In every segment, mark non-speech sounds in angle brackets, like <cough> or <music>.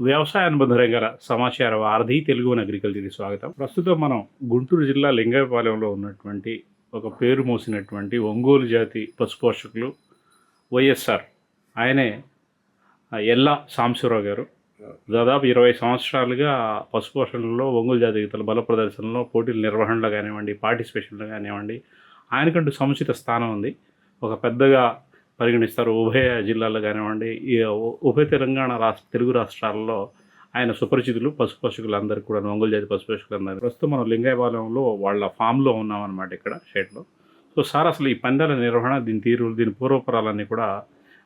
వ్యవసాయ అనుబంధ రంగాల సమాచార వారధి తెలుగు అగ్రికల్చర్కి స్వాగతం. ప్రస్తుతం మనం గుంటూరు జిల్లా లింగాయపాలెంలో ఉన్నటువంటి ఒక పేరు మోసినటువంటి ఒంగోలు జాతి పశుపోషకులు వైఎస్ఆర్. ఆయనే ఎల్లా సాంబశివరావు గారు. దాదాపు ఇరవై సంవత్సరాలుగా పశుపోషణలో ఒంగోలు జాతి గీతల బల ప్రదర్శనలో పోటీల నిర్వహణలో కానివ్వండి పార్టిసిపేషన్లో కానివ్వండి ఆయనకంటూ సముచిత స్థానం ఉంది. ఒక పెద్దగా పరిగణిస్తారు. ఉభయ జిల్లాల్లో కానివ్వండి ఉభయ తెలంగాణ రాష్ట్ర తెలుగు రాష్ట్రాల్లో ఆయన సుపరిచితులు పశుపోషకులు అందరికీ కూడా ఒంగోలు జాతి పశుపోషకులు అందరూ ప్రస్తుతం మనం లింగాయపాలెంలో వాళ్ళ ఫామ్లో ఉన్నామన్నమాట ఇక్కడ షెడ్లో సో సార్ అసలు ఈ పందాల నిర్వహణ దీని తీరు దీని పూర్వపరాలన్నీ కూడా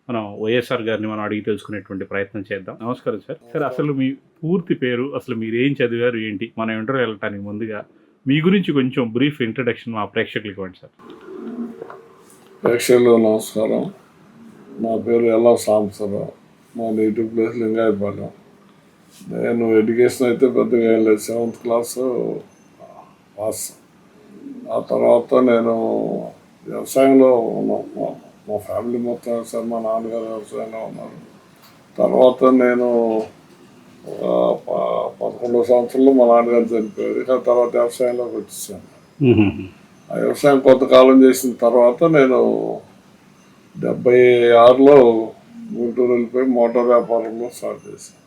మనం వైఎస్ఆర్ గారిని మనం అడిగి తెలుసుకునేటువంటి ప్రయత్నం చేద్దాం. నమస్కారం సార్. సార్ అసలు మీ పూర్తి పేరు అసలు మీరు ఏం చదివారు ఏంటి? మనం ఇంటర్వ్యూ వెళ్ళటానికి ముందుగా మీ గురించి కొంచెం బ్రీఫ్ ఇంట్రడక్షన్ మా ప్రేక్షకులకు ఇవ్వండి సార్. ప్రేక్షకులు నమస్కారం. నా పేరు ఎల్లా సాంబసరావు మా నేటివ్ ప్లేస్ లింగాయపాలెం. నేను ఎడ్యుకేషన్ అయితే పెద్దగా ఏం లేదు. Seventh class pass. ఆ తర్వాత నేను వ్యవసాయంలో ఉన్నాం మా- ఫ్యామిలీ మొత్తం వ్యవసాయం మా నాన్నగారు వ్యవసాయంలో ఉన్నారు. తర్వాత నేను పదకొండో సంవత్సరంలో మా నాన్నగారు చనిపోయారు. ఇక తర్వాత వ్యవసాయంలోకి వచ్చేసాను. ఆ వ్యవసాయం కొంతకాలం చేసిన తర్వాత నేను డెబ్బై ఆరులో గుంటూరు వెళ్ళిపోయి మోటార్ వ్యాపారంలో స్టార్ట్ చేశాను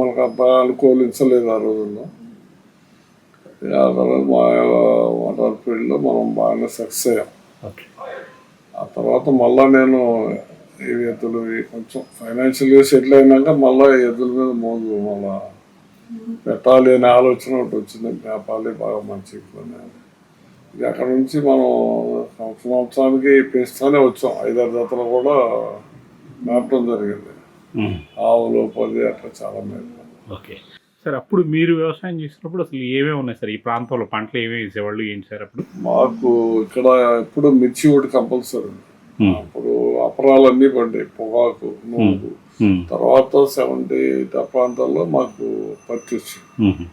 మనకు అంత అనుకూలించలేదు ఆ రోజుల్లో. ఆ తర్వాత మా మోటార్ ఫీల్డ్లో మనం బాగానే సక్సెస్ అయ్యాం. ఆ తర్వాత మళ్ళా నేను ఈ ఎద్దులు కొంచెం ఫైనాన్షియల్గా సెటిల్ అయినాక మళ్ళీ ఎద్దుల మీద మోజు మళ్ళా పెట్టాలి అనే ఆలోచన ఒకటి వచ్చింది. మేపాలి బాగా మంచిగా పని. ఇక అక్కడ నుంచి మనం సంవత్సరం సంవత్సరానికి పెంచుతూనే వచ్చాం. ఐదారు జతలు కూడా మేపడం జరిగింది. ఆవులు పది అట్లా చాలా మేపాం ఓకే. సార్ అప్పుడు మీరు వ్యవసాయం చేసినప్పుడు అసలు ఏమేమి ఉన్నాయి సార్? ఈ ప్రాంతంలో పంటలు ఏమేమి వేసేవాళ్ళు ఏంటి సార్ అప్పుడు? మాకు ఇక్కడ ఎప్పుడు మిర్చి ఒకటి కంపల్సరీ అప్పుడు అపరాలన్నీ పడ్డాయి. పొగాకు నూగు తర్వాత సెవెంటీ ఆ ప్రాంతాల్లో మాకు పత్తి వచ్చింది.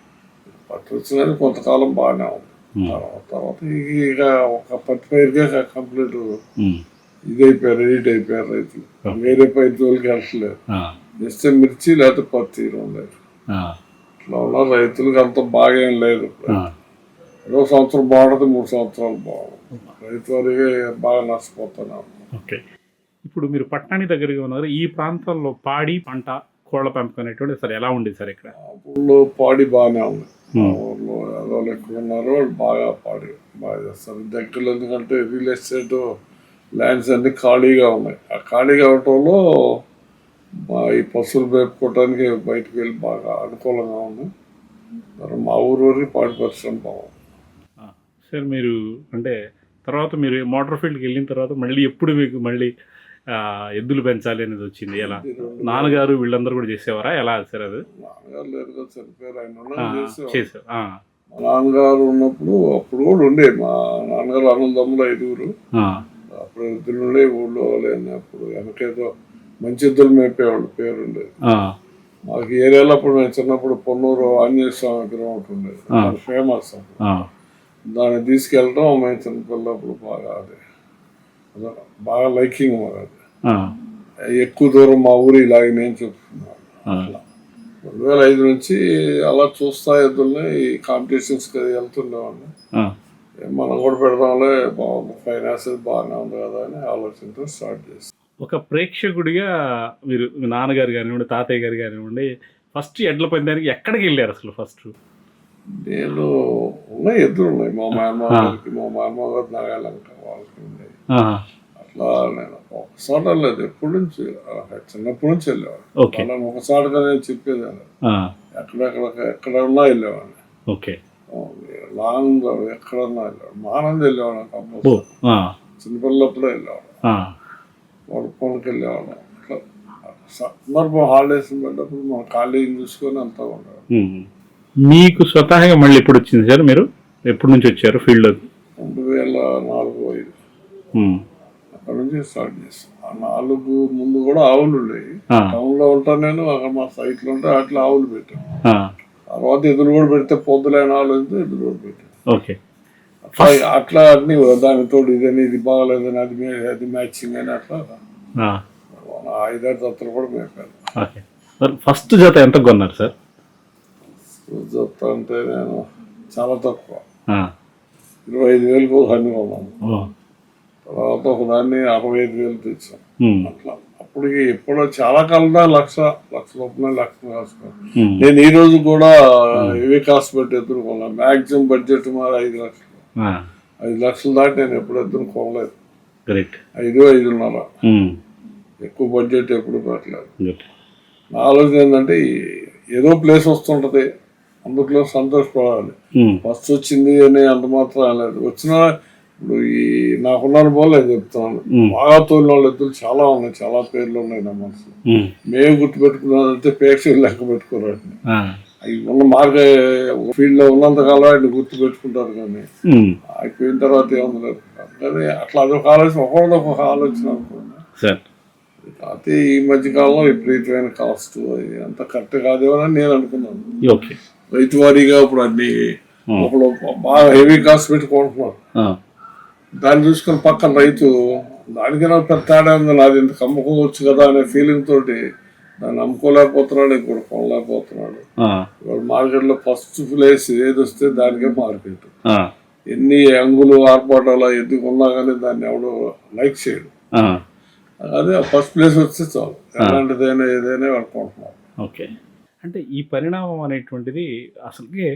పత్తి వచ్చినది కొంతకాలం బాగానే ఉంది. తర్వాత ఇక ఒక పత్తి పైరుగా కంప్లీట్ ఇది అయిపోయారు ఎడిట్ అయిపోయారు రైతులు. వేరే పైరు జోలికి వెళ్ళట్లేదు. ఇస్తే మిర్చి లేకపోతే పత్తి రెండు ఇట్లా ఉన్న రైతులకు అంత బాగా ఏం లేదు. ఏదో సంవత్సరం బాగుంటుంది మూడు సంవత్సరాలు బాగుంటుంది. రైతు వారికి బాగా నష్టపోతున్నాం ఓకే. ఇప్పుడు మీరు పట్టణానికి దగ్గరగా ఉన్నారు. ఈ ప్రాంతంలో పాడి పంట కోళ్ళ పెంపకం అనేటువంటి సార్ ఎలా ఉండేది సార్ ఇక్కడ? ఊళ్ళో పాడి బాగానే ఉంది. ఊళ్ళో ఏదో ఎక్కువ ఉన్నారు వాళ్ళు బాగా పాడి బాగా చేస్తారు. దగ్గరలో ఎందుకంటే రియల్ ఎస్టేట్ ల్యాండ్స్ అన్ని ఖాళీగా ఉన్నాయి. ఆ ఖాళీగా అవటంలో మా ఈ పశువులు మేపుకోవటానికి బయటకు వెళ్ళి బాగా అనుకూలంగా ఉంది. మరి మా ఊరు వరకు పాడి పరిశ్రమ బాగుంది. సార్ మీరు అంటే తర్వాత మీరు మోటార్ ఫీల్డ్కి వెళ్ళిన తర్వాత మళ్ళీ ఎప్పుడు మీకు మళ్ళీ ఎద్దులు పెంచాలి అనేది వచ్చింది. ఎలా? నాన్నగారు వీళ్ళందరూ కూడా చేసేవారా? ఎలా సార్ అది. చేశారు. మా నాన్నగారు ఉన్నప్పుడు అప్పుడు కూడా ఉండే. మా నాన్నగారు అన్నదమ్ములు ఐదుగురు. అప్పుడు ఎద్దులు ఉండే ఊళ్ళో లేని అప్పుడు వెనకేదో మంచి ఎద్దులు మేపేవాళ్ళు పేరు ఉండేది. ఆ, మాకు ఏరియాలో అప్పుడు మేము చిన్నప్పుడు పొన్నూరు ఆంజనేయ స్వామి విగ్రహం ఒకటి ఉండేది. ఫేమస్ దాన్ని తీసుకెళ్ళడం మేము చిన్నపిల్లప్పుడు బాగా అది. బాగా లైకింగ్ ఆ, ఎక్కువ దూరం మా ఊరు ఇలాగే నేను చెప్తున్నాను రెండు వేల ఐదు నుంచి అలా చూస్తా ఎద్దుల్ని ఈ కాంపిటీషన్స్కి అది వెళ్తుండేవాడిని. మనం కూడా పెడదాంలే బాగుంది ఫైనాన్స్ బాగానే ఉంది కదా అని ఆలోచనతో స్టార్ట్ చేస్తాం ఒక ప్రేక్షకుడిగా మీరు మీ నాన్నగారు కానివ్వండి తాతయ్య గారు కానివ్వండి ఫస్ట్ ఎడ్ల పందానికి ఎక్కడికి వెళ్ళారు అసలు ఫస్ట్? నేను ఉన్నాయి ఎద్దులు ఉన్నాయి. మా మామ గారికి మా మామ గారు నాగాలంక వాళ్ళకి ఉన్నాయి. నేను ఒకసారి లేదు ఎప్పటి నుంచి? చిన్నప్పటి నుంచి వెళ్ళేవాడు ఓకే. వాళ్ళని ఒకసారిగా నేను చెప్పేదాన్ని. ఎక్కడెక్కడ ఎక్కడ ఉన్నా వెళ్ళేవాడిని. ఓకే. లాంగ్ ఎక్కడన్నా వెళ్ళేవాడు మానంద వెళ్ళేవాడు కంపల్సరీ. చిన్నపిల్లప్పుడే వెళ్ళేవాడు వాడు పనులకు వెళ్ళేవాడు. అట్లా సందర్భం హాలిడేస్ పెట్టినప్పుడు మన కాలేజీ చూసుకొని అంతా ఉండేవాడు. మీకు స్వతహాగా మళ్ళీ ఎప్పుడు వచ్చింది సార్ మీరు? ఎప్పటి నుంచి వచ్చారు ఫీల్డ్లోకి? రెండు వేల నాలుగు ఐదు. నుంచి స్టార్ట్ చేస్తాం. ఆ నాలుగు ముందు కూడా ఆవులు ఉండేవి. టౌన్లో ఉంటా నేను అక్కడ మా సైట్లో ఉంటే అట్లా ఆవులు పెట్టాను తర్వాత ఎదురు కూడా పెడితే పొద్దులైన ఆవులు అయితే ఎదురు కూడా పెట్టాను ఓకే. అట్లా అట్లా అన్ని దానితో ఇదని ఇది బాగలేదని అది అది మ్యాచింగ్ అని అట్లా ఐదారు దత్తలు కూడా మేపాను ఫస్ట్ జత ఎంత కొన్నారు సార్? చెప్తా అంటే నేను చాలా తక్కువ. ఇరవై ఐదు వేలకు ఒక అన్ని కొన్నాను. తర్వాత ఒక దాన్ని అరవై ఐదు వేలు తెచ్చాను ఉమ్. అట్లా. అప్పటికి ఎప్పుడో చాలా కాలం దాకా లక్ష లక్ష రూపాయలు లక్ష కాసుకోను ఉమ్. నేను ఈ రోజు కూడా ఇవి కాస్ట్ పెట్టి ఎదుర్కొన్నాను మ్యాక్సిమం బడ్జెట్ మరి ఐదు లక్షలు. ఐదు లక్షలు దాటి నేను ఎప్పుడు ఎదుర్కోలేదు ఐదు ఐదున్నర. ఎక్కువ బడ్జెట్ ఎప్పుడు పెట్టలేదు. నా ఆలోచన ఏంటంటే ఏదో ప్లేస్ వస్తుంటది. అందులో సంతోషపడాలి. ఫస్ట్ వచ్చింది అని అంత మాత్రం లేదు వచ్చిన ఇప్పుడు ఈ నాకున్న అనుభవం నేను చెప్తున్నాను. బాగా తోలిన వాళ్ళు చాలా ఉన్నాయి చాలా పేర్లు ఉన్నాయి నా మనసులో ఉమ్. మేము గుర్తుపెట్టుకున్నారంటే ప్రేక్షకులు లెక్క. అవి ఉన్న మార్గ ఫీల్డ్లో ఉన్నంత కాలం ఆయన గుర్తు పెట్టుకుంటారు కానీ. అయిపోయిన తర్వాత ఏముంది కానీ అట్లా అదొక ఆలోచన ఒకరిది ఒక ఆలోచన అనుకోండి అయితే ఈ మధ్య కాలంలో విపరీతమైన కాస్ట్ అంత కరెక్ట్ కాదేమో అని నేను అనుకున్నాను రైతు వారీగా ఇప్పుడు అన్ని. ఒకళ్ళు బాగా హెవీ కాస్ట్ పెట్టుకుంటున్నారు. దాన్ని చూసుకొని పక్కన రైతు దానికైనా పెద్ద తేడా ఉంది నాది ఇంత అమ్ముకోవచ్చు కదా అనే ఫీలింగ్ తోటి దాన్ని అమ్ముకోలేకపోతున్నాడు ఇంకోటి కొనలేకపోతున్నాడు. ఇవాళ మార్కెట్లో ఫస్ట్ ప్లేస్ ఏది వస్తే దానికే మార్కెట్. ఎన్ని అంగులు ఆర్పాటాలు ఎందుకు ఉన్నా కానీ దాన్ని ఎవడు లైక్ చేయడు. ఆ. అదే ఫస్ట్ ప్లేస్ వస్తే చాలు. ఎలాంటిదైనా ఏదైనా అనుకుంటున్నాం ఓకే. అంటే ఈ పరిణామం అనేటువంటిది అసలుకే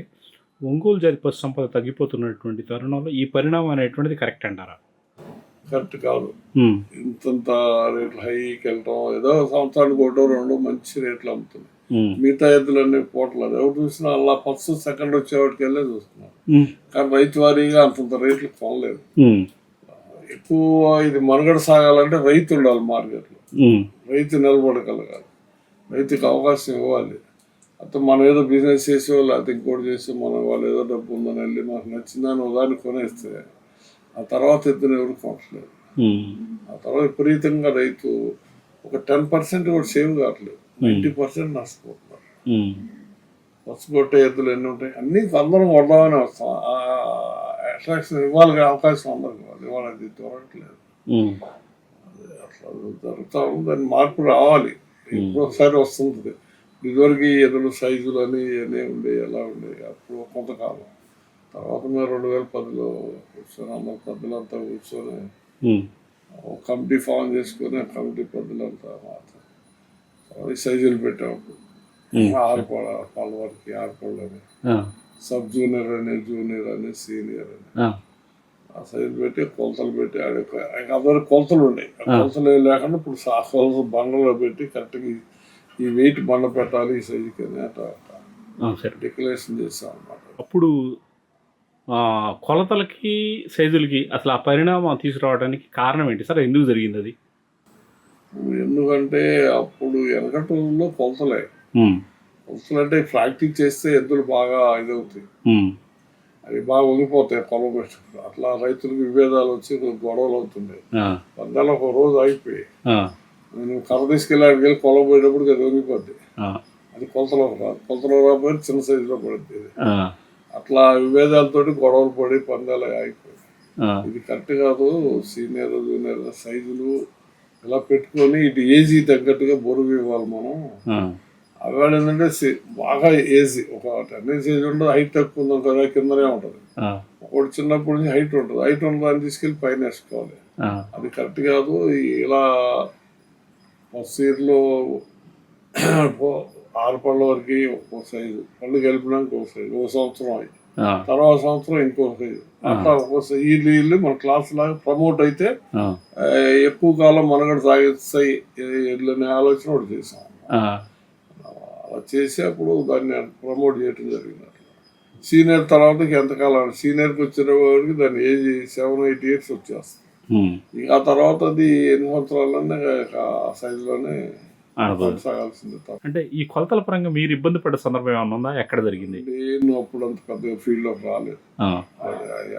ఒంగోలు జాతి పశు సంపద తగ్గిపోతున్నటువంటి తరుణంలో ఈ పరిణామం అనేటువంటిది కరెక్ట్ అంటారా కరెక్ట్ కాదు. ఇంతంత రేట్లు హైకి వెళ్ళటం ఏదో సంవత్సరానికి ఒకటో రెండు మంచి రేట్లు అమ్ముతుంది. మిగతా ఎద్దులన్నీ పోవట్లేదు ఎవరు చూసినా అలా ఫస్ట్ సెకండ్ వచ్చేవాడికి వెళ్ళే చూస్తున్నారు. కానీ రైతు వారీగా అంతంత రేట్లు కొనలేదు ఉమ్. ఎక్కువ ఇది మనుగడ సాగాలంటే రైతు ఉండాలి మార్కెట్లో. రైతు నిలబడగలగాలి రైతుకి అవకాశం ఇవ్వాలి అయితే మనం ఏదో బిజినెస్ చేసో లేకపోతే ఇంకోటి చేసి మనం వాళ్ళు ఏదో డబ్బు ఉందని వెళ్ళి మనకు నచ్చిందని ఉదాహరణ కొనేస్తే ఆ తర్వాత ఎద్దును ఎవరు కొనట్లేదు. ఉమ్. ఆ తర్వాత విపరీతంగా రైతు ఒక టెన్ పర్సెంట్ కూడా సేవ్ కావట్లేదు. నైంటీ పర్సెంట్ నష్టపోతున్నారు. ఉమ్. పసుకొట్టే ఎద్దులు ఎన్ని ఉంటాయి? అన్నీ అందరం కొడదామని వస్తాం. అట్రాక్షన్ ఇవ్వాలి అవకాశం అందరికి ఇవ్వాలి. ఇవాళ అది దొరకట్లేదు. అట్లా జరుగుతా ఉంది. దాన్ని మార్పు రావాలి. ఇప్పుడు ఒకసారి వస్తుంటుంది. ఇదివరకు ఎదురు సైజులు అని ఇవన్నీ ఉండే ఎలా ఉండే అప్పుడు కొంతకాలం. తర్వాత మేము రెండు వేల పదిలో కూర్చొని అందరు పెద్దలంతా కూర్చొని. ఒక కమిటీ ఫామ్ చేసుకొని ఆ కమిటీ పెద్దలంతా మాత్రం సైజులు పెట్టాము ఆరు పళ్ళ పళ్ళ వరకు ఆరు పళ్ళు అని ఆ. సబ్ జూనియర్ అని జూనియర్ అని సీనియర్ అని. ఆ. ఆ సైజు పెట్టి కొలతలు పెట్టి ఆడ అందరు కొలతలు ఉన్నాయి కొలతలు లేకుండా ఇప్పుడు ఆ బండలో పెట్టి కరెక్ట్గా ఈ- వెయిట్ బండ పెట్టాలి ఈ సైజుకి డిక్లరేషన్ చేసాం అనమాట అప్పుడు కొలతలకి సైజులకి అసలు ఆ పరిణామం తీసుకురావడానికి కారణం ఏంటి? సార్ ఎందుకు జరిగింది అది? ఎందుకంటే అప్పుడు వెనకటంలో కొలతలే. కొలతలు అంటే ప్రాక్టీస్ చేస్తే ఎద్దులు బాగా ఇదవుతాయి. అవి బాగా వంగిపోతాయి కొలం పెట్టుకుని. అట్లా రైతులకు విభేదాలు వచ్చి గొడవలు అవుతుంటాయి ఆ. పందాలు ఒక రోజు ఆ. నేను కర్ర తీసుకెళ్ళి ఆడికి వెళ్ళి కొలం పోయేటప్పుడు అది వంగిపోద్ది ఆ. అది కొలతలో రాదు కొలతలో రాకపోతే చిన్న సైజులో పడుతుంది. అట్లా విభేదాలతోటి గొడవలు పడి పందాలు ఆ. ఇది కరెక్ట్ కాదు సీనియర్ జూనియర్ సైజులు ఇలా పెట్టుకొని ఇటు ఏజీ తగ్గట్టుగా బరువు ఇవ్వాలి మనం. అవాడు ఏంటంటే బాగా ఏజీ ఒక టెన్ ఇయర్స్ ఏజ్ ఉండదు హైట్ తక్కువ ఉందాం కదా కిందనే ఉంటుంది. ఒకటి చిన్నప్పటి నుంచి హైట్ ఉంటుంది హైట్ ఉన్న దాన్ని తీసుకెళ్ళి పైన వేసుకోవాలి. అది కరెక్ట్ కాదు ఇలా ఇయర్లో ఆరు పళ్ళ వరకు ఒక సైజు పళ్ళు కలిపినాక ఒక సైజు ఒక సంవత్సరం అయ్యి ఆ. తర్వాత సంవత్సరం ఇంకో సైజు. అట్లా ఒక ఇల్లు ఇల్లు మన క్లాస్ లాగా ప్రమోట్ అయితే ఎక్కువ కాలం మనగడ సాగిస్తాయి ఇల్లు అనే ఆలోచన ఒకటి చేసాం. అలా చేసి అప్పుడు దాన్ని ప్రమోట్ చేయడం జరిగింది సీనియర్ తర్వాత ఎంతకాలం సీనియర్కి వచ్చిన వారికి దాని ఏజ్ సెవెన్ ఎయిట్ ఇయర్స్ వచ్చేస్తుంది. ఆ తర్వాత అది ఎన్ని సంవత్సరాలనే ఆ సైజులోనే కొనసాగాల్సింది అంటే ఈ కొలతల పరంగా మీరు ఇబ్బంది పడే సందర్భం ఏమైనా ఉందా? ఎక్కడ జరిగింది? నేను అప్పుడు అంత పెద్దగా ఫీల్డ్లోకి రాలేదు.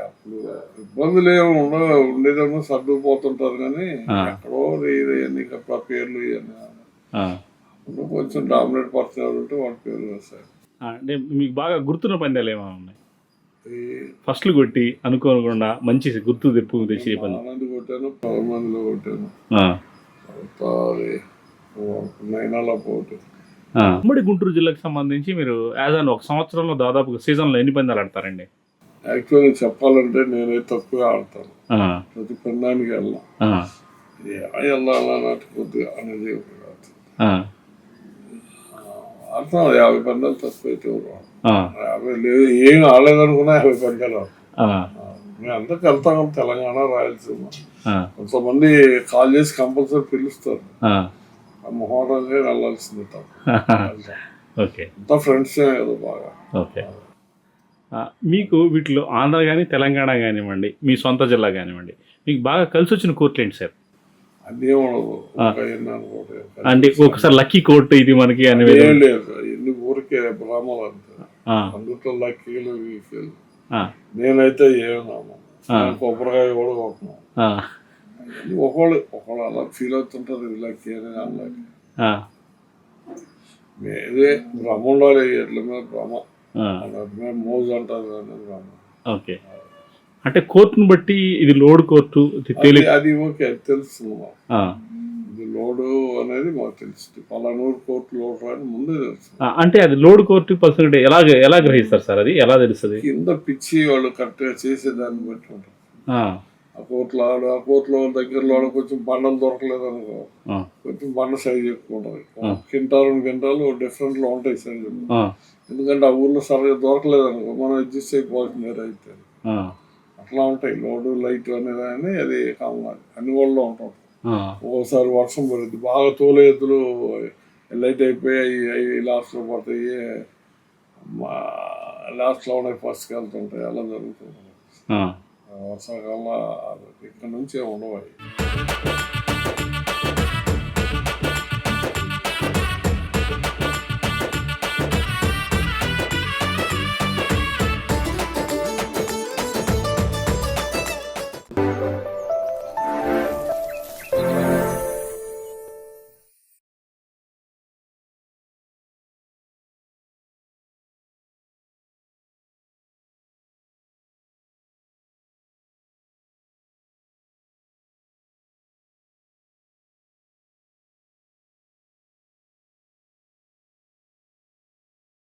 అప్పుడు ఇబ్బందులు ఏమి ఉండ ఉండేదేమో సర్దుకుపోతుంటారు కానీ. ఎక్కడో ఇవన్నీ పేర్లు ఇవన్నీ. కొంచెం డామినేట్ పర్సన్ ఎవరు ఉంటే వాళ్ళ పేర్లు వేస్తారు. ఆ, అంటే మీకు బాగా గుర్తున్న పందాలు ఏమైనా ఉన్నాయి? ఈ ఫస్ట్లు కొట్టి అనుకోకుండా మంచి గుర్తు తెప్పు తెచ్చి ఆనంద్ కొట్టాను పవన్ మందిలో కొట్టాను నైనాల పోటీ. ఉమ్మడి గుంటూరు జిల్లాకు సంబంధించి మీరు యాజ్ అన్ ఒక సంవత్సరంలో దాదాపు సీజన్లో ఎన్ని పందాలు ఆడతారండి? యాక్చువల్గా చెప్పాలంటే నేనైతే తక్కువే ఆడతాను. ప్రతి పందానికి వెళ్ళాం వెళ్ళాలన్నట్టు కొద్దిగా అనేది ఒకటి కాదు. ఆ, ఆడతాం యాభై పందాలు తక్కువ అయితే ఏం ఆడలేదనుకున్నా యాభై మేము అందరికి వెళ్తాం తెలంగాణ రాయలసీమ. కొంతమంది కాల్ చేసి కంపల్సరీ పిలుస్తారు. మొహోటంగా వెళ్ళాల్సింది. <laughs> ఓకే. అంతా ఫ్రెండ్స్ ఏదో బాగా. ఓకే. మీకు వీటిలో ఆంధ్ర కానీ తెలంగాణ కానివ్వండి మీ సొంత జిల్లా కానివ్వండి మీకు బాగా కలిసి వచ్చిన కోర్టులు ఏంటి సార్. అంటే ఒకసారి లక్కీ కోర్టు ఇది మనకి అని లేదు. ఎన్ని ఊరికే బ్రాహ్మలు అంతే. అందుట్లో లక్కీలు వీకీలు ఆ, నేనైతే ఏమన్నాము ఆ. కొబ్బరికాయ కూడా కొట్టినాం. ఆ, ఒకళ్ళు ఒకళ్ళు అలా ఫీల్ అవుతుంటారు అన్లకి ఆ, ఇదే భ్రమ ఉండాలి ఎట్ల మీద భ్రమ మోజు అంటారు భ్రమ ఓకే. అంటే కోర్టును బట్టి ఇది లోడ్ కోర్టు అది- ఓకే తెలుస్తుంది ఇది లోడు అనేది మాకు తెలుస్తుంది పలానూరు కోర్టు లోడు అని ముందే తెలుసు. ఆ, అంటే అది లోడ్ కోర్టు పర్సెంట్ ఎలా ఎలా గ్రహిస్తారు సార్ అది? ఎలా తెలుస్తుంది? కింద పిచ్చి వాళ్ళు కరెక్ట్గా చేసేదాన్ని బట్టి ఉంటుంది. ఆ, ఆ కోర్టులో ఆడు ఆ కోర్టులో దగ్గరలో ఆడ కొంచెం బండలు దొరకలేదు అనుకో కొంచెం బండ సైజ్ ఎక్కువ ఉంటుంది. కింటాలు రెండు కింటాలు డిఫరెంట్లో ఉంటాయి సైజు. ఎందుకంటే ఆ ఊర్లో సరిగ్గా దొరకలేదు అనుకో మనం అడ్జస్ట్ అయిపోతుంది అయితే. అట్లా ఉంటాయి. లోడు లైట్ అనేది అని అది కామన్. అన్ని ఊళ్ళో ఉంటాం ఓసారి వర్షం పడుద్ది బాగా తోలే ఎద్దులు లైట్ అయిపోయి అవి అవి లాస్ట్లో పడతాయి. లాస్ట్లో ఉన్నాయి ఫస్ట్కి వెళ్తుంటాయి. అలా జరుగుతుంది. ఆ. వర్షాకాలంలో ఇక్కడ నుంచి ఉండవు